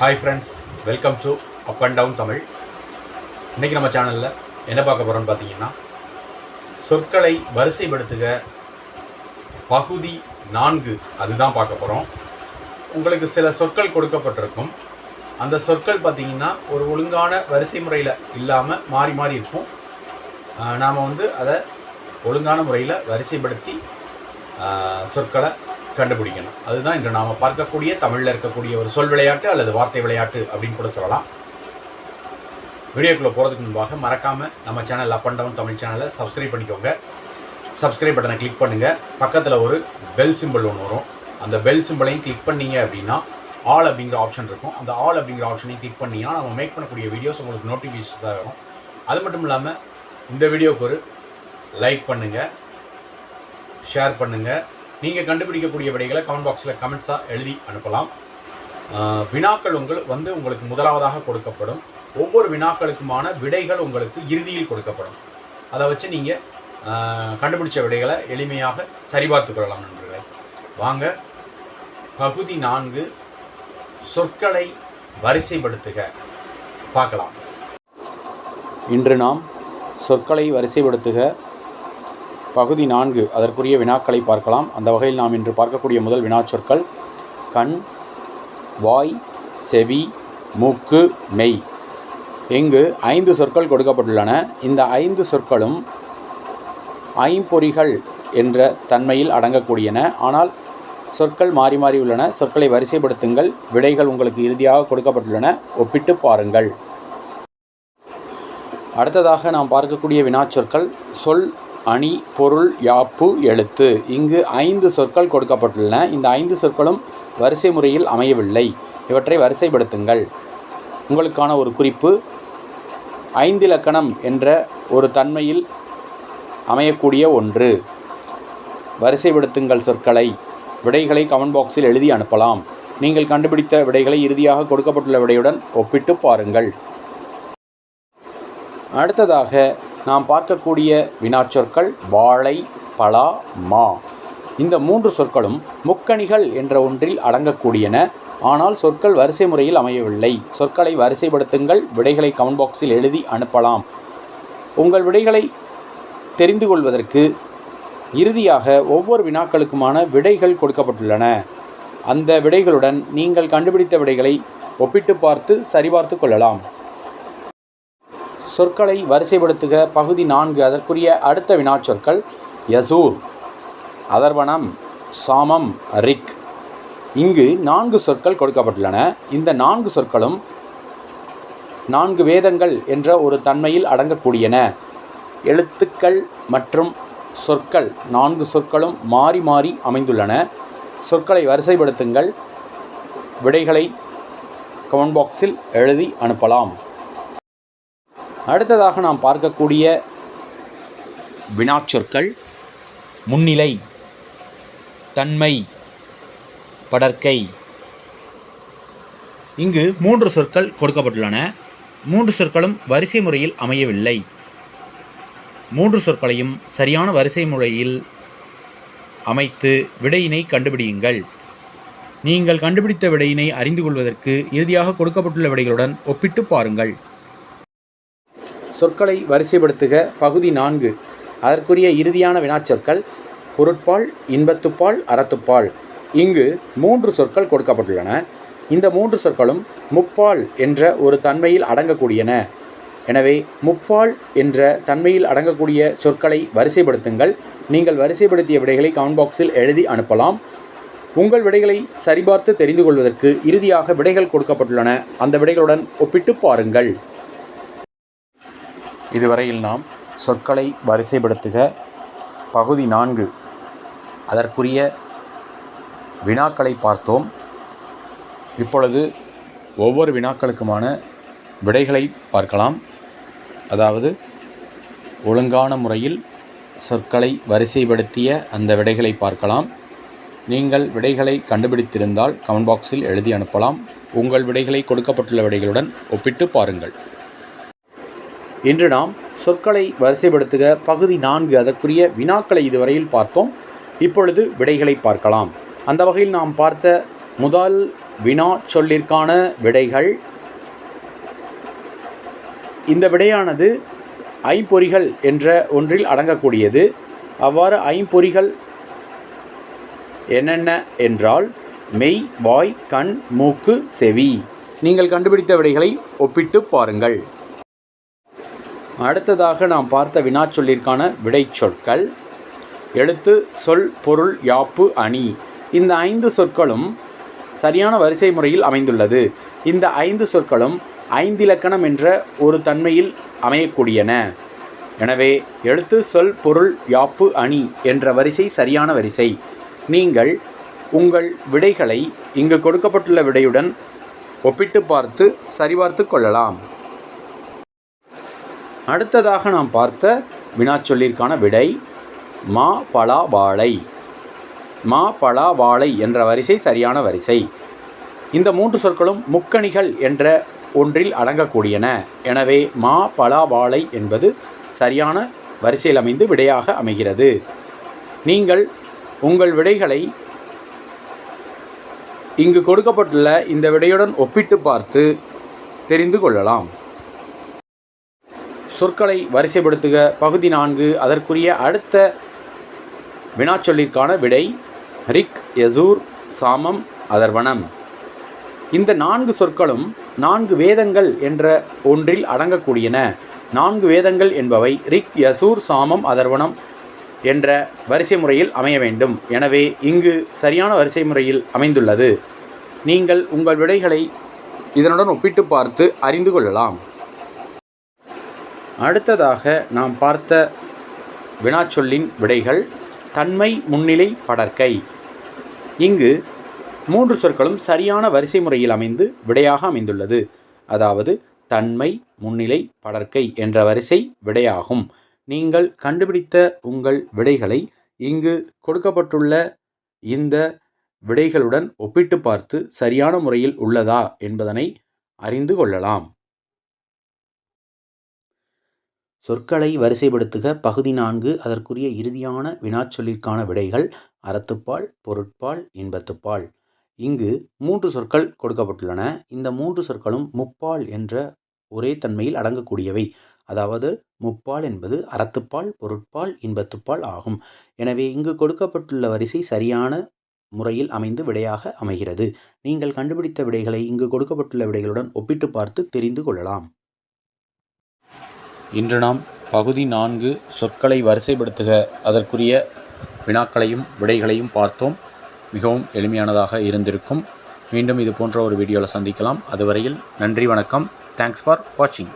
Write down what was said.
Hi friends welcome to up and down Tamil இன்றைக்கி நம்ம சேனலில் என்ன பார்க்க போகிறோம்னு பார்த்தீங்கன்னா சொற்களை வரிசைப்படுத்துக பகுதி நான்கு அதுதான் பார்க்க போகிறோம் உங்களுக்கு சில சொற்கள் கொடுக்கப்பட்டிருக்கும். அந்த சொற்கள் பார்த்தீங்கன்னா ஒரு ஒழுங்கான வரிசை முறையில் இல்லாமல் மாறி மாறி இருக்கும். நாம் வந்து அதை ஒழுங்கான முறையில் வரிசைப்படுத்தி சொற்களை கண்டுபிடிக்கணும். அதுதான் இன்று நாம் பார்க்கக்கூடிய தமிழில் இருக்கக்கூடிய ஒரு சொல் விளையாட்டு அல்லது வார்த்தை விளையாட்டு அப்படின்னு கூட சொல்லலாம். வீடியோக்குள்ளே போகிறதுக்கு முன்பாக மறக்காமல் நம்ம channel up and down Tamil சேனலை சப்ஸ்கிரைப் பண்ணிக்கோங்க. சப்ஸ்கிரைப் பட்டனை கிளிக் பண்ணுங்கள் பக்கத்தில் ஒரு பெல் சிம்பிள் ஒன்று வரும். அந்த பெல் சிம்பிளையும் கிளிக் பண்ணீங்க அப்படின்னா ஆல் அப்படிங்கிற ஆப்ஷன் இருக்கும். அந்த ஆல் அப்படிங்கிற ஆப்ஷனையும் கிளிக் பண்ணிங்கன்னா நம்ம மேக் பண்ணக்கூடிய வீடியோஸ் உங்களுக்கு நோட்டிஃபிகேஷன்ஸாக வரும். அது மட்டும் இல்லாமல் இந்த வீடியோவுக்கு ஒரு லைக் பண்ணுங்கள் ஷேர் பண்ணுங்கள் நீங்கள் கண்டுபிடிக்கக்கூடிய விடைகளை கமெண்ட் பாக்ஸில் கமெண்ட்ஸாக எழுதி அனுப்பலாம். வினாக்கள் உங்கள் வந்து உங்களுக்கு முதலாவதாக கொடுக்கப்படும். ஒவ்வொரு வினாக்களுக்குமான விடைகள் உங்களுக்கு இறுதியில் கொடுக்கப்படும். அதை வச்சு நீங்கள் கண்டுபிடிச்ச விடைகளை எளிமையாக சரிபார்த்து கொள்ளலாம் நண்பர்களே. வாங்க. பகுதி நான்கு. சொற்களை வரிசைப்படுத்துக. பார்க்கலாம். இன்று நாம் சொற்களை வரிசைப்படுத்துக. பகுதி நான்கு அதற்குரிய வினாக்களை பார்க்கலாம். அந்த வகையில் நாம் இன்று பார்க்கக்கூடிய முதல் வினாச்சொற்கள் கண் வாய் செவி மூக்கு மெய். இங்கு ஐந்து சொற்கள் கொடுக்கப்பட்டுள்ளன. இந்த ஐந்து சொற்களும் ஐம்பொறிகள் என்ற தன்மையில் அடங்கக்கூடியன. ஆனால் சொற்கள் மாறி மாறி உள்ளன. சொற்களை வரிசைப்படுத்துங்கள். விடைகள் உங்களுக்கு இறுதியாக கொடுக்கப்பட்டுள்ளன. ஒப்பிட்டு பாருங்கள். அடுத்ததாக நாம் பார்க்கக்கூடிய வினாச்சொற்கள் சொல் அணி பொருள் யாப்பு எழுத்து. இங்கு ஐந்து சொற்கள் கொடுக்கப்பட்டுள்ளன. இந்த ஐந்து சொற்களும் வரிசை முறையில் அமையவில்லை. இவற்றை வரிசைப்படுத்துங்கள். உங்களுக்கான ஒரு குறிப்பு ஐந்திலக்கணம் என்ற ஒரு தன்மையில் அமையக்கூடிய ஒன்று. வரிசைப்படுத்துங்கள் சொற்களை. விடைகளை கமெண்ட் பாக்ஸில் எழுதி அனுப்பலாம். நீங்கள் கண்டுபிடித்த விடைகளை இறுதியாக கொடுக்கப்பட்டுள்ள விடையுடன் ஒப்பிட்டு பாருங்கள். அடுத்ததாக நாம் பார்க்கக்கூடிய வினாச்சொற்கள் வாழை பலா மா. இந்த மூன்று சொற்களும் முக்கணிகள் என்ற ஒன்றில் அடங்கக்கூடியன. ஆனால் சொற்கள் வரிசை முறையில் அமையவில்லை. சொற்களை வரிசைப்படுத்துங்கள். விடைகளை கமெண்ட் பாக்ஸில் எழுதி அனுப்பலாம். உங்கள் விடைகளை தெரிந்து கொள்வதற்கு இறுதியாக ஒவ்வொரு வினாக்களுக்குமான விடைகள் கொடுக்கப்பட்டுள்ளன. அந்த விடைகளுடன் நீங்கள் கண்டுபிடித்த விடைகளை ஒப்பிட்டு பார்த்து சரிபார்த்து கொள்ளலாம். சொற்களை வரிசைப்படுத்துக. பகுதி நான்கு அதற்குரிய அடுத்த வினாச்சொற்கள். யசூர். அதர்வனம் சாமம். ரிக். இங்கு நான்கு சொற்கள் கொடுக்கப்பட்டுள்ளன. இந்த நான்கு சொற்களும் நான்கு வேதங்கள் என்ற ஒரு தன்மையில் அடங்கக்கூடியன. எழுத்துக்கள் மற்றும் சொற்கள் நான்கு சொற்களும் மாறி மாறி அமைந்துள்ளன. சொற்களை வரிசைப்படுத்துங்கள். விடைகளை கமெண்ட் பாக்ஸில் எழுதி அனுப்பலாம். அடுத்ததாக நாம் பார்க்கக்கூடிய வினாச்சொற்கள். முன்னிலை தன்மை படற்கை. இங்கு மூன்று சொற்கள் கொடுக்கப்பட்டுள்ளன. மூன்று சொற்களும் வரிசை முறையில் அமையவில்லை. மூன்று சொற்களையும் சரியான வரிசை முறையில் அமைத்து விடையினை கண்டுபிடியுங்கள். நீங்கள் கண்டுபிடித்த விடையினை அறிந்து கொள்வதற்கு இறுதியாக கொடுக்கப்பட்டுள்ள விடைகளுடன் ஒப்பிட்டு பாருங்கள். சொற்களை வரிசைப்படுத்துக. பகுதி நான்கு. அதற்குரிய இறுதியான வினாச்சொற்கள் பொருட்பால் இன்பத்துப்பால் அறத்துப்பால். இங்கு மூன்று சொற்கள் கொடுக்கப்பட்டுள்ளன. இந்த மூன்று சொற்களும் முப்பால் என்ற ஒரு தன்மையில் அடங்கக்கூடியன. எனவே முப்பால் என்ற தன்மையில் அடங்கக்கூடிய சொற்களை வரிசைப்படுத்துங்கள். நீங்கள் வரிசைப்படுத்திய விடைகளை கமெண்ட் பாக்ஸில் எழுதி அனுப்பலாம். உங்கள் விடைகளை சரிபார்த்து தெரிந்து கொள்வதற்கு இறுதியாக விடைகள் கொடுக்கப்பட்டுள்ளன. அந்த விடைகளுடன் ஒப்பிட்டு பாருங்கள். இதுவரையில் நாம் சொற்களை வரிசைப்படுத்துக. பகுதி நான்கு. அதற்குரிய வினாக்களை பார்த்தோம். இப்பொழுது ஒவ்வொரு வினாக்களுக்குமான விடைகளை பார்க்கலாம். அதாவது ஒழுங்கான முறையில் சொற்களை வரிசைப்படுத்திய அந்த விடைகளை பார்க்கலாம். நீங்கள் விடைகளை கண்டுபிடித்திருந்தால் கமெண்ட் பாக்ஸில் எழுதி அனுப்பலாம். உங்கள் விடைகளை கொடுக்கப்பட்டுள்ள விடைகளுடன் ஒப்பிட்டு பாருங்கள். இன்று நாம் சொற்களை வரிசைப்படுத்துக பகுதி நான்கு அதற்குரிய வினாக்களை இதுவரையில் பார்த்தோம். இப்பொழுது விடைகளை பார்க்கலாம். அந்த வகையில் நாம் பார்த்த முதல் வினா சொல்லிற்கான விடைகள். இந்த விடையானது ஐம்பொறிகள் என்ற ஒன்றில் அடங்கக்கூடியது. அவ்வாறு ஐம்பொறிகள் என்னென்ன என்றால் மெய் வாய் கண் மூக்கு செவி. நீங்கள் கண்டுபிடித்த விடைகளை ஒப்பிட்டு பாருங்கள். அடுத்ததாக நாம் பார்த்த வினாச்சொல்லிற்கான விடை சொற்கள் எழுத்து சொல் பொருள் யாப்பு அணி. இந்த ஐந்து சொற்களும் சரியான வரிசை முறையில் அமைந்துள்ளது. இந்த ஐந்து சொற்களும் ஐந்திலக்கணம் என்ற ஒரு தன்மையில் அமையக்கூடியன. எனவே எழுத்து சொல் பொருள் யாப்பு அணி என்ற வரிசை சரியான வரிசை. நீங்கள் உங்கள் விடைகளை இங்கு கொடுக்கப்பட்டுள்ள விடையுடன் ஒப்பிட்டு பார்த்து சரிபார்த்து கொள்ளலாம். அடுத்ததாக நாம் பார்த்த வினாச்சொல்லிற்கான விடை மா பலா வாழை. மா பலா வாழை என்ற வரிசை சரியான வரிசை. இந்த மூன்று சொற்களும் முக்கணிகள் என்ற ஒன்றில் அடங்கக்கூடியன. எனவே மா பலா வாழை என்பது சரியான வரிசையில் அமைந்து விடையாக அமைகிறது. நீங்கள் உங்கள் விடைகளை இங்கு கொடுக்கப்பட்டுள்ள இந்த விடையுடன் ஒப்பிட்டு பார்த்து தெரிந்து கொள்ளலாம். சொற்களை வரிசைப்படுத்துக. பகுதி நான்கு அதற்குரிய அடுத்த வினாச்சொல்லிற்கான விடை ரிக் யசூர் சாமம் அதர்வனம். இந்த நான்கு சொற்களும் நான்கு வேதங்கள் என்ற ஒன்றில் அடங்கக்கூடியன. நான்கு வேதங்கள் என்பவை ரிக் யசூர் சாமம் அதர்வனம் என்ற வரிசை முறையில் அமைய வேண்டும். எனவே இங்கு சரியான வரிசை முறையில் அமைந்துள்ளது. நீங்கள் உங்கள் விடைகளை இதனுடன் ஒப்பிட்டு பார்த்து அறிந்து கொள்ளலாம். அடுத்ததாக நாம் பார்த்த வினாச்சொல்லின் விடைகள் தன்மை முன்னிலை படற்கை. இங்கு மூன்று சொற்களும் சரியான வரிசை முறையில் அமைந்து விடையாக அமைந்துள்ளது. அதாவது தன்மை முன்னிலை படற்கை என்ற வரிசை விடையாகும். நீங்கள் கண்டுபிடித்த உங்கள் விடைகளை இங்கு கொடுக்கப்பட்டுள்ள இந்த விடைகளுடன் ஒப்பிட்டு பார்த்து சரியான முறையில் உள்ளதா என்பதனை அறிந்து கொள்ளலாம். சொற்களை வரிசைப்படுத்துக. பகுதி நான்கு அதற்குரிய இறுதியான வினாச்சொல்லிற்கான விடைகள் அறத்துப்பால் பொருட்பால் இன்பத்துப்பால். இங்கு மூன்று சொற்கள் கொடுக்கப்பட்டுள்ளன. இந்த மூன்று சொற்களும் முப்பால் என்ற ஒரே தன்மையில் அடங்கக்கூடியவை. அதாவது முப்பால் என்பது அறத்துப்பால் பொருட்பால் இன்பத்துப்பால் ஆகும். எனவே இங்கு கொடுக்கப்பட்டுள்ள வரிசை சரியான முறையில் அமைந்து விடையாக அமைகிறது. நீங்கள் கண்டுபிடித்த விடைகளை இங்கு கொடுக்கப்பட்டுள்ள விடைகளுடன் ஒப்பிட்டு பார்த்து தெரிந்து கொள்ளலாம். இன்று நாம் பகுதி நான்கு சொற்களை வரிசைப்படுத்துக. அதற்குரிய வினாக்களையும் விடைகளையும் பார்த்தோம். மிகவும் எளிமையானதாக இருந்திருக்கும். மீண்டும் இது போன்ற ஒரு வீடியோவில் சந்திக்கலாம். அதுவரையில் நன்றி வணக்கம். தேங்க்ஸ் ஃபார் வாட்சிங்